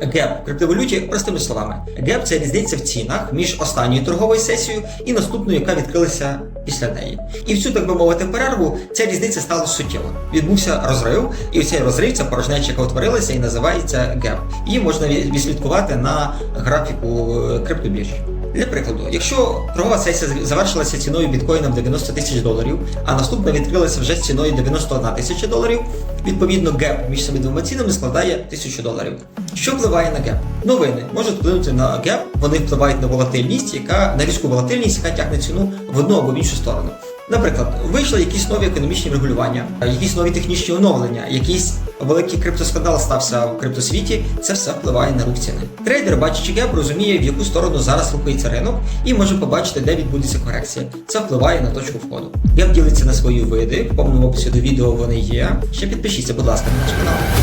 Геп в криптовалюті простими словами. Геп це різниця в цінах між останньою торговою сесією і наступною, яка відкрилася після неї. І в цю, так би мовити, перерву ця різниця стала суттєвою. Відбувся розрив, і цей розрив, ця порожнеча, яка утворилася, і називається геп. Її можна відслідкувати на графіку е, криптобіржі. Для прикладу, якщо торгова сесія завершилася ціною біткоїна в 90 тисяч доларів, а наступна відкрилася вже з ціною 91 тисяча доларів, відповідно геп між цими двома цінами складає 1000 доларів. Що впливає на геп? Новини можуть вплинути на геп, вони впливають на волатильність, яка на різку волатильність, яка тягне ціну в одну або в іншу сторону. Наприклад, вийшли якісь нові економічні регулювання, якісь нові технічні оновлення, якийсь великий криптоскандал стався в криптосвіті, це все впливає на рух ціни. Трейдер, бачачи геп, розуміє, в яку сторону зараз рухається ринок, і може побачити, де відбудеться корекція. Це впливає на точку входу. Геп ділиться на свої види, в повному описі до відео вони є. Ще підпишіться, будь ласка, на наш канал.